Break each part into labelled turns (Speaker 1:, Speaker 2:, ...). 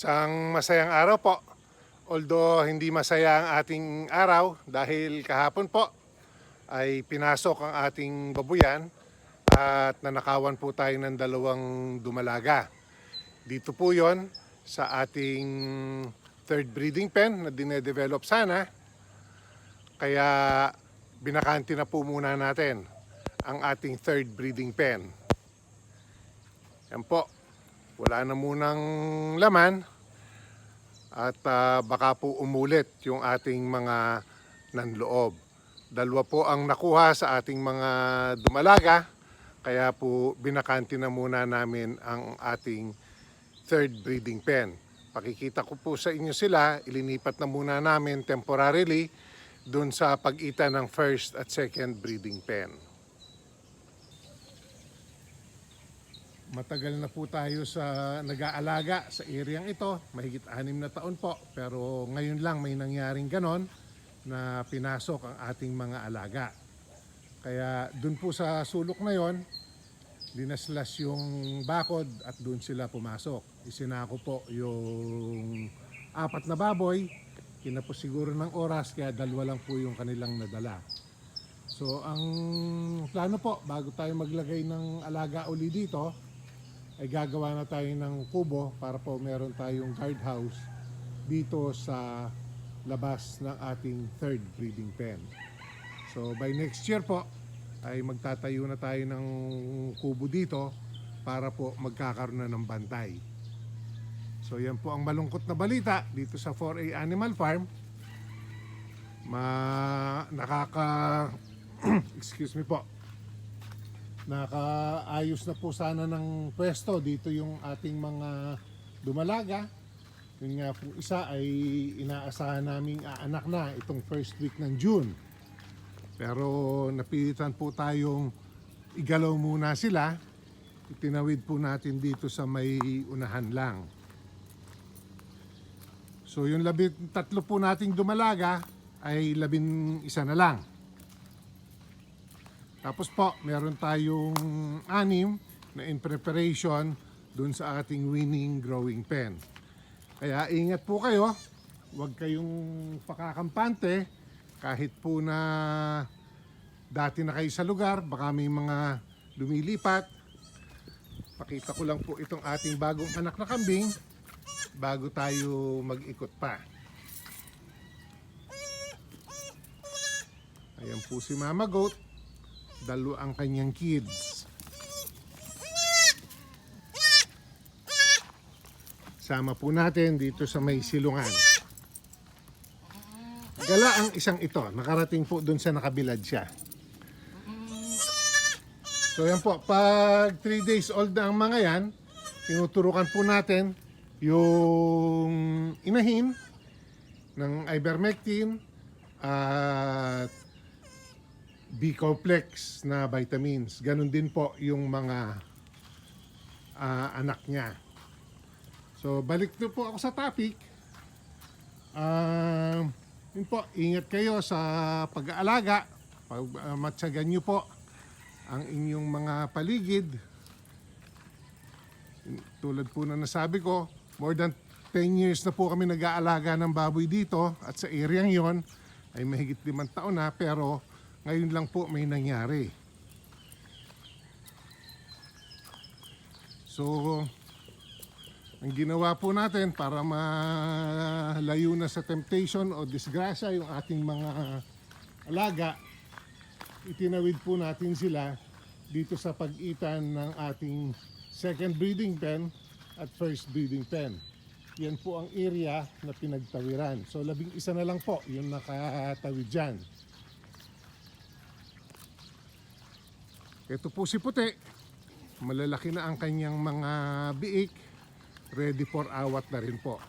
Speaker 1: Isang masayang araw po. Although hindi masaya ang ating araw dahil kahapon po ay pinasok ang ating babuyan at nanakawan po tayo ng dalawang dumalaga. Dito po yon sa ating third breeding pen na dinedevelop sana. Kaya binakanti na po muna natin ang ating third breeding pen. Yan po. Wala na munang laman at ah, baka po umulit yung ating mga nanloob. Dalawa po ang nakuha sa ating mga dumalaga, kaya po binakanti na muna namin ang ating third breeding pen. Pakikita ko po sa inyo sila, ilinipat na muna namin temporarily dun sa pagitan ng first at second breeding pen. Matagal na po tayo sa nag-aalaga sa areang ito, mahigit anim na taon po. Pero ngayon lang may nangyaring ganon na pinasok ang ating mga alaga. Kaya dun po sa sulok na yon, dinaslas yung bakod at dun sila pumasok. Isinako po yung apat na baboy, kinapos siguro ng oras kaya dalawa lang po yung kanilang nadala. So ang plano po bago tayo maglagay ng alaga uli dito ay gagawa na tayo ng kubo para po meron tayong guardhouse dito sa labas ng ating third breeding pen. So by next year po ay magtatayo na tayo ng kubo dito para po magkakaroon na ng bantay. So yan po ang malungkot na balita dito sa 4A Animal Farm. Ma nakaka excuse me po. Nakaayos na po sana ng pwesto dito yung ating mga dumalaga. Yun nga po isa ay inaasahan naming aanak na itong first week ng June. Pero napilitan po tayong igalaw muna sila. Itinawid po natin dito sa may unahan lang. So yung labi, tatlo po nating dumalaga ay labing isa na lang. Tapos po, meron tayong anim na in preparation dun sa ating winning growing pen. Kaya ingat po kayo, huwag kayong pakakampante kahit po na dati na kayo sa lugar, baka may mga lumilipat. Pakita ko lang po itong ating bagong anak na kambing bago tayo mag-ikot pa. Ayan po si Mama Goat dalo ang kanyang kids. Sama po natin dito sa may silungan. Gala ang isang ito. Nakarating po dun sa nakabilad siya. So yan po, pag 3 days old na ang mga yan, tinuturukan po natin yung inahin ng ivermectin at B-complex na vitamins. Ganon din po yung mga ah, anak niya. So, balik na po ako sa topic. Ah, yun po, ingat kayo sa pag-aalaga. Pag, ah, matyagan nyo po ang inyong mga paligid. Tulad po na nasabi ko, more than 10 years na po kami nag-aalaga ng baboy dito at sa area yon ay mahigit limang taon na pero ngayon lang po may nangyari. So, ang ginawa po natin para malayo na sa temptation o disgrasya yung ating mga alaga, itinawid po natin sila dito sa pagitan ng ating second breeding pen at first breeding pen. Yan po ang area na pinagtawiran. So labing isa na lang po yung nakatawid dyan. Ito po si Puti. Malalaki na ang kanyang mga biik. Ready for awat na rin po.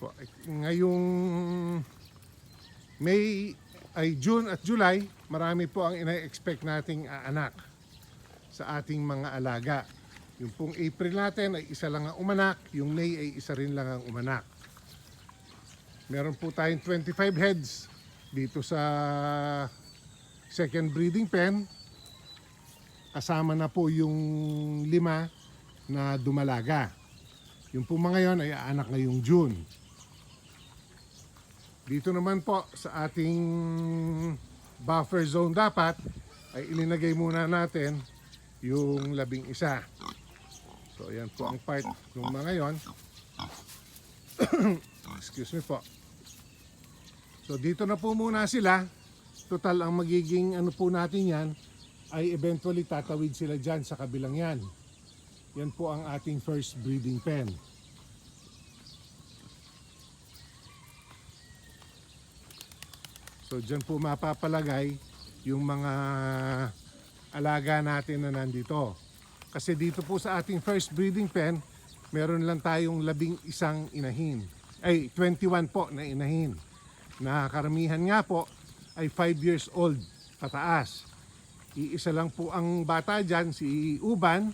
Speaker 1: Po. Ngayong May ay June at July, marami po ang ina-expect nating anak sa ating mga alaga. Yung pong April natin ay isa lang ang umanak, yung May ay isa rin lang ang umanak. Meron po tayong 25 heads dito sa second breeding pen kasama na po yung lima na dumalaga. Yung po mga yon ay anak ngayong June. Dito naman po sa ating buffer zone dapat ay ilinagay muna natin yung labing isa. So yan po ang part ng mga yon. Excuse me po. So dito na po muna sila. Total ang magiging ano po natin yan ay eventually tatawid sila dyan sa kabilang yan. Yan po ang ating first breeding pen. So dyan po mapapalagay yung mga alaga natin na nandito. Kasi dito po sa ating first breeding pen, meron lang tayong labing isang inahin. Ay, 21 po na inahin. Na karamihan nga po ay 5 years old pataas. Iisa lang po ang bata dyan, si Uban,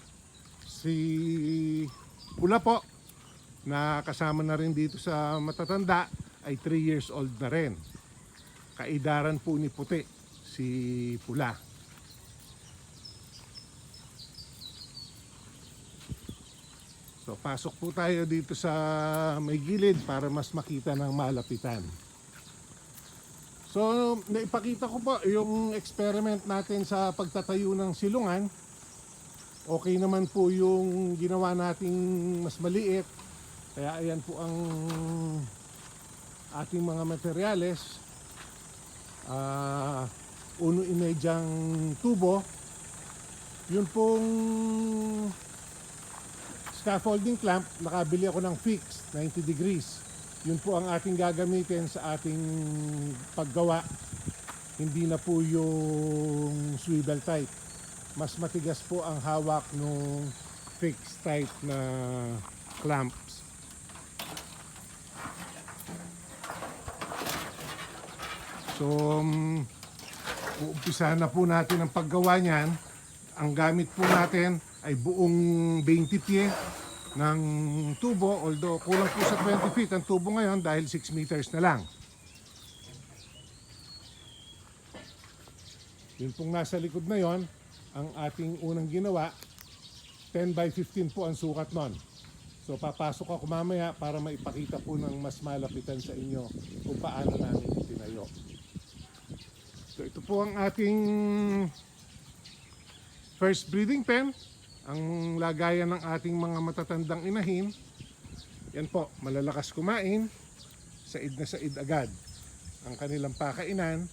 Speaker 1: si Pula po, na kasama na rin dito sa matatanda, ay 3 years old na rin. Kaidaran po ni Puti, si Pula. So pasok po tayo dito sa may gilid para mas makita ng malapitan. So naipakita ko po yung experiment natin sa pagtatayo ng silungan. Okay naman po yung ginawa nating mas maliit. Kaya ayan po ang ating mga materyales. Ah, uno imedyang tubo. Yun pong scaffolding clamp, nakabili ako ng fixed 90 degrees. Yun po ang ating gagamitin sa ating paggawa. Hindi na po yung swivel type. Mas matigas po ang hawak ng fixed type na clamps. So, um, uumpisahan na po natin ang paggawa niyan. Ang gamit po natin ay buong 20 pie ng tubo. Although kulang po sa 20 feet ang tubo ngayon dahil 6 meters na lang. Yun pong nasa likod na yon, ang ating unang ginawa, 10 by 15 po ang sukat nun. So papasok ako mamaya para maipakita po ng mas malapitan sa inyo kung paano namin itinayo. So ito po ang ating first breeding pen, ang lagayan ng ating mga matatandang inahin. Yan po, malalakas kumain, said na said agad. Ang kanilang pakainan,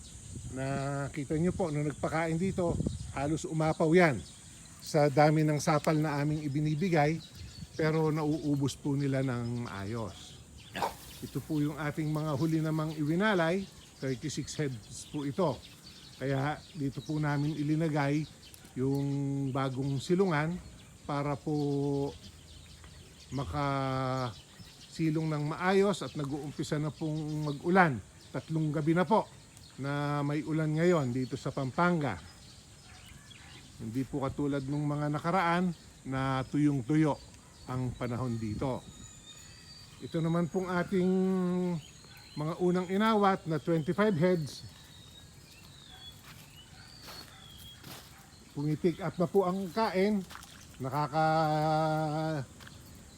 Speaker 1: na kita nyo po, nung nagpakain dito, halos umapaw yan sa dami ng sapal na aming ibinibigay, pero nauubos po nila ng maayos. Ito po yung ating mga huli namang iwinalay, 36 heads po ito. Kaya dito po namin ilinagay yung bagong silungan para po makasilong ng maayos at nag-uumpisa na pong mag-ulan. Tatlong gabi na po na may ulan ngayon dito sa Pampanga. Hindi po katulad ng mga nakaraan na tuyong-tuyo ang panahon dito. Ito naman pong ating mga unang inawat na 25 heads Pumipick up na po ang kain. Nakaka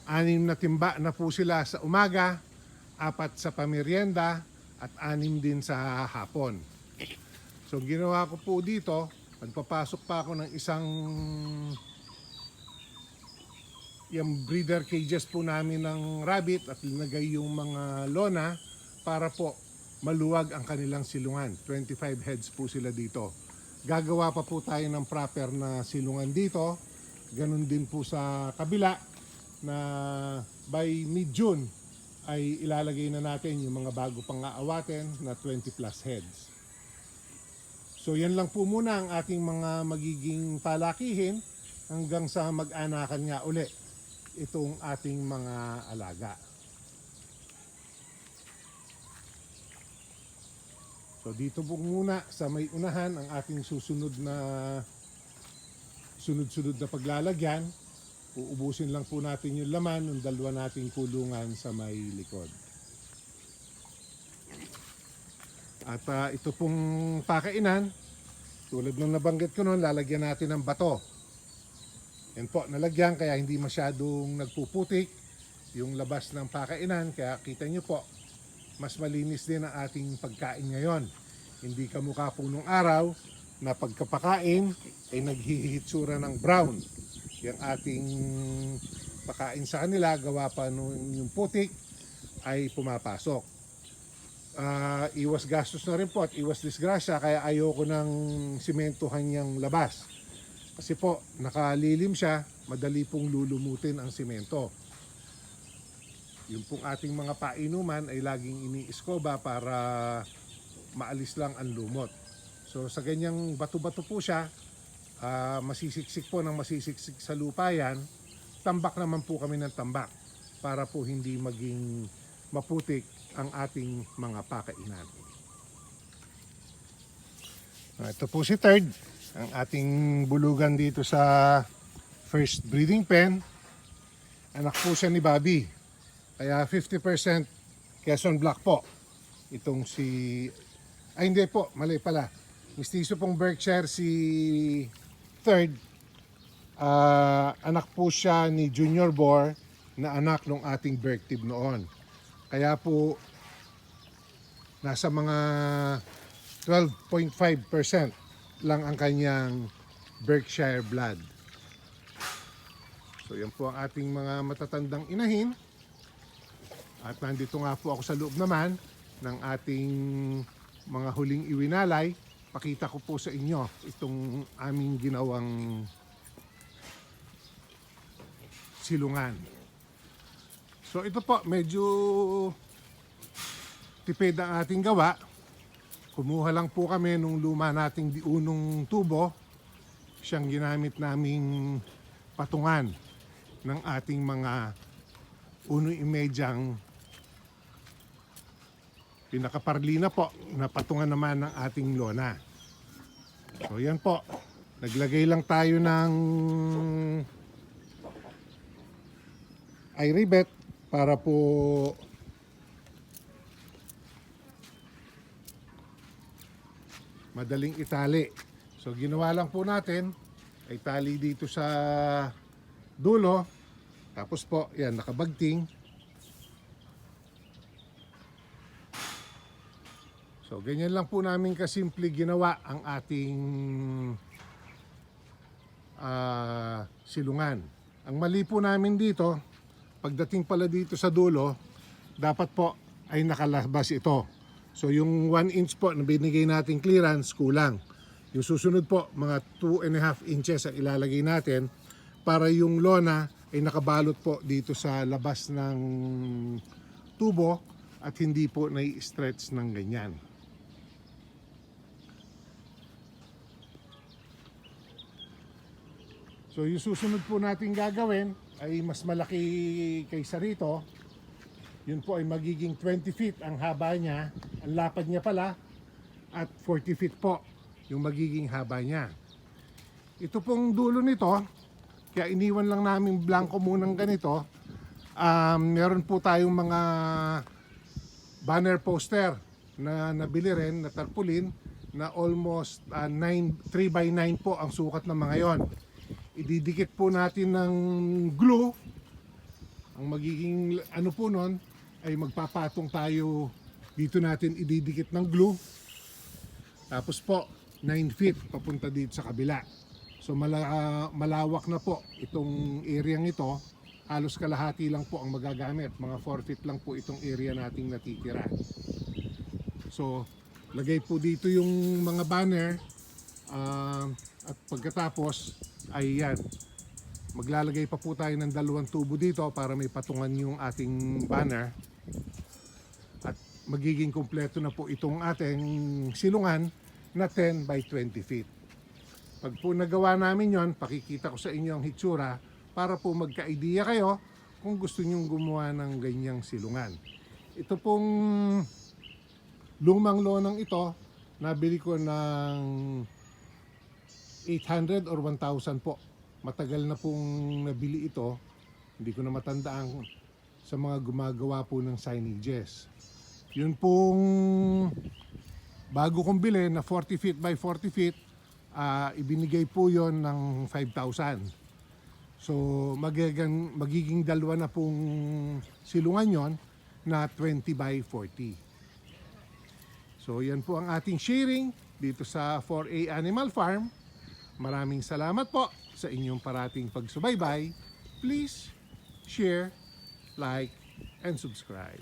Speaker 1: anim na timba na po sila sa umaga, apat sa pamerienda at anim din sa hapon. So ginawa ko po dito, nagpapasok pa ako ng isang yung breeder cages po namin ng rabbit at linagay yung mga lona para po maluwag ang kanilang silungan. 25 heads po sila dito. Gagawa pa po tayo ng proper na silungan dito. Ganun din po sa kabila na by mid-June ay ilalagay na natin yung mga bago pang aawatin na 20 plus heads. So yan lang po muna ang ating mga magiging palakihin hanggang sa mag-anakan nga uli itong ating mga alaga. So dito po muna sa may unahan ang ating susunod na sunod-sunod na paglalagyan. Uubusin lang po natin yung laman ng dalawa nating kulungan sa may likod. At ah, ito pong pakainan, tulad ng nabanggit ko noon, lalagyan natin ng bato Yan po, nalagyan kaya hindi masyadong nagpuputik yung labas ng pakainan. Kaya kita nyo po, mas malinis din ang ating pagkain ngayon. Hindi kamukha po nung araw na pagkapakain ay naghihitsura ng brown. Yung ating pakain sa kanila, gawa pa nung yung putik ay pumapasok. Ah, iwas gastos na rin po at iwas disgrasya kaya ayoko ng simentohan niyang labas. Kasi po, nakalilim siya, madali pong lulumutin ang simento. Yung pong ating mga painuman ay laging iniiskoba para maalis lang ang lumot. So sa ganyang bato-bato po siya, ah, masisiksik po ng masisiksik sa lupa yan, tambak naman po kami ng tambak para po hindi maging maputik ang ating mga pakainan. Ah, Ito po si third, ang ating bulugan dito sa first breeding pen. Anak po siya ni Bobby. Kaya 50% Quezon Black po. Itong si... Ay hindi po, mali pala. Mistiso pong Berkshire si third. Ah, anak po siya ni Junior Boar na anak ng ating Berktib noon. Kaya po nasa mga 12.5% lang ang kanyang Berkshire blood. So yan po ang ating mga matatandang inahin. At nandito nga po ako sa loob naman ng ating mga huling iwinalay. Pakita ko po sa inyo itong aming ginawang silungan. So ito po, medyo tipid ang ating gawa. Kumuha lang po kami nung luma nating diunong tubo. Siyang ginamit naming patungan ng ating mga uno imedyang pinakaparlina po na patungan naman ng ating lona. So yan po. Naglagay lang tayo ng ay rivet para po madaling itali. So ginawa lang po natin ay tali dito sa dulo. Tapos po, yan, nakabagting. So ganyan lang po namin kasimple ginawa ang ating ah, silungan. Ang mali po namin dito, pagdating pala dito sa dulo, dapat po ay nakalabas ito. So yung 1 inch po na binigay nating clearance, kulang. Yung susunod po, mga 2 and a half inches ang ilalagay natin para yung lona ay nakabalot po dito sa labas ng tubo at hindi po nai-stretch ng ganyan. So yung susunod po natin gagawin ay mas malaki kaysa rito. Yun po ay magiging 20 feet ang haba niya. Ang lapad niya pala at 40 feet po yung magiging haba niya. Ito pong dulo nito, kaya iniwan lang namin blanco munang ganito. Um, meron po tayong mga banner poster na nabili rin na tarpaulin na almost uh, 9, 3 by 9 po ang sukat ng mga yon. Ididikit po natin ng glue. Ang magiging ano po nun ay magpapatong tayo dito natin ididikit ng glue. Tapos po 9 feet papunta dito sa kabila. So mala- malawak na po itong area ito. Halos kalahati lang po ang magagamit. Mga 4 feet lang po itong area nating natitira. So lagay po dito yung mga banner ah, at pagkatapos ay yan. Maglalagay pa po tayo ng dalawang tubo dito para may patungan yung ating banner. At magiging kompleto na po itong ating silungan na 10 by 20 feet. Pag po nagawa namin yon, pakikita ko sa inyo ang hitsura para po magka-idea kayo kung gusto nyong gumawa ng ganyang silungan. Ito pong lumang lonang ito, nabili ko ng 800 or 1,000 po. Matagal na pong nabili ito. Hindi ko na matandaan sa mga gumagawa po ng signages. Yun pong bago kong bili na 40 feet by 40 feet, ah, ibinigay po yon ng 5,000. So magiging, magiging dalawa na pong silungan yon na 20 by 40. So yan po ang ating sharing dito sa 4A Animal Farm. Maraming salamat po sa inyong parating pagsubaybay. Please share, like, and subscribe.